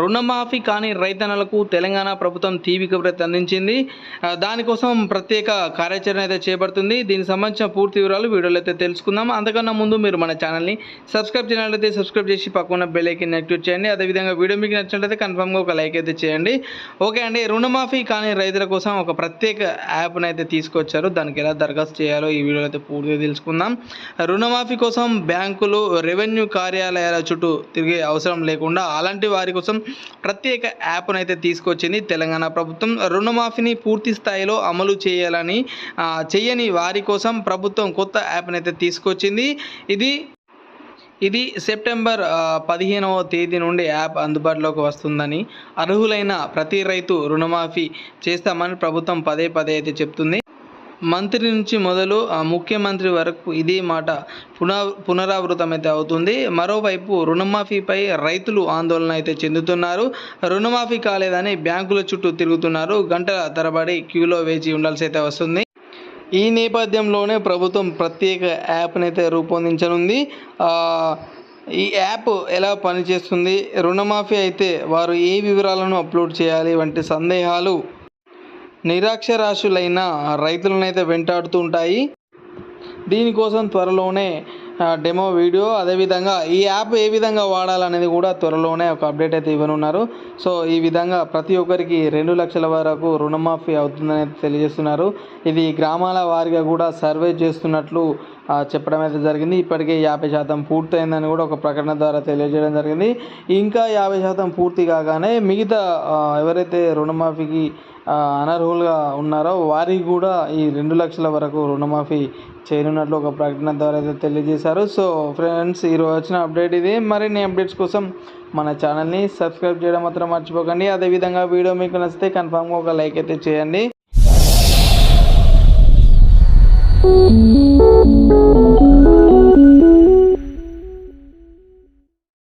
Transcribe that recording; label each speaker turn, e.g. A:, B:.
A: రుణమాఫీ కాని రైతన్నలకు తెలంగాణ ప్రభుత్వం తీవిక ప్రతి అందించింది. దానికోసం ప్రత్యేక కార్యాచరణ అయితే చేపడుతుంది. దీనికి సంబంధించిన పూర్తి వివరాలు వీడియోలో అయితే తెలుసుకుందాం. అంతకన్నా ముందు మీరు మన ఛానల్ని సబ్స్క్రైబ్ చేయాలైతే సబ్స్క్రైబ్ చేసి పక్కన బెల్ ఐకన్ యాక్టివేట్ చేయండి. అదేవిధంగా వీడియో మీకు నచ్చినట్లయితే కన్ఫామ్గా ఒక లైక్ అయితే చేయండి. ఓకే అండి రుణమాఫీ కాని రైతుల కోసం ఒక ప్రత్యేక యాప్ను అయితే తీసుకొచ్చారు. దానికి ఎలా దరఖాస్తు చేయాలో ఈ వీడియోలో అయితే పూర్తిగా తెలుసుకుందాం. రుణమాఫీ కోసం బ్యాంకులు రెవెన్యూ కార్యాలయాల చుట్టూ తిరిగే అవసరం లేకుండా అలాంటి వారి కోసం ప్రత్యేక యాప్ను అయితే తీసుకొచ్చింది తెలంగాణ ప్రభుత్వం. రుణమాఫీని పూర్తి స్థాయిలో అమలు చేయాలని చేయని వారి కోసం ప్రభుత్వం కొత్త యాప్ను అయితే తీసుకొచ్చింది. ఇది ఇది సెప్టెంబర్ పదిహేనవ తేదీ నుండి యాప్ అందుబాటులోకి వస్తుందని అర్హులైన ప్రతి రైతు రుణమాఫీ చేస్తామని ప్రభుత్వం పదే పదే అయితే చెప్తుంది. మంత్రి నుంచి మొదలు ఆ, ముఖ్యమంత్రి వరకు ఇదే మాట పున పునరావృతం అయితే అవుతుంది. మరోవైపు రుణమాఫీపై రైతులు ఆందోళన అయితే చెందుతున్నారు. రుణమాఫీ కాలేదని బ్యాంకుల చుట్టూ తిరుగుతున్నారు. గంటల తరబడి క్యూలో వేచి ఉండాల్సి అయితే వస్తుంది. ఈ నేపథ్యంలోనే ప్రభుత్వం ప్రత్యేక యాప్ని అయితే రూపొందించనుంది ఈ యాప్ ఎలా పనిచేస్తుంది? రుణమాఫీ అయితే వారు ఏ వివరాలను అప్లోడ్ చేయాలి? వంటి సందేహాలు నిరాక్షరాశులైన రైతులనైతే వెంటాడుతూ ఉంటాయి. దీనికోసం త్వరలోనే డెమో వీడియో అదేవిధంగా ఈ యాప్ ఏ విధంగా వాడాలనేది కూడా త్వరలోనే ఒక అప్డేట్ అయితే ఇవ్వనున్నారు. సో ఈ విధంగా ప్రతి ఒక్కరికి రెండు లక్షల వరకు రుణమాఫీ అవుతుందని తెలియజేస్తున్నారు. ఇది గ్రామాల వారిగా కూడా సర్వే చేస్తున్నట్లు చెప్పడం అయితే జరిగింది. ఇప్పటికే యాభై శాతం పూర్తయిందని కూడా ఒక ప్రకటన ద్వారా తెలియజేయడం జరిగింది. ఇంకా యాభై శాతం పూర్తి కాగానే మిగతా ఎవరైతే రుణమాఫీకి అనర్హులుగా ఉన్నారో వారికి కూడా ఈ రెండు లక్షల వరకు రుణమాఫీ చేయనున్నట్లు ఒక ప్రకటన ద్వారా అయితే తెలియజేశారు. సో ఫ్రెండ్స్ ఈరోజు వచ్చిన అప్డేట్ ఇది. మరిన్ని అప్డేట్స్ కోసం మన ఛానల్ని సబ్స్క్రైబ్ చేయడం మాత్రం మర్చిపోకండి. అదేవిధంగా వీడియో మీకు నచ్చితే కన్ఫామ్గా ఒక లైక్ అయితే చేయండి.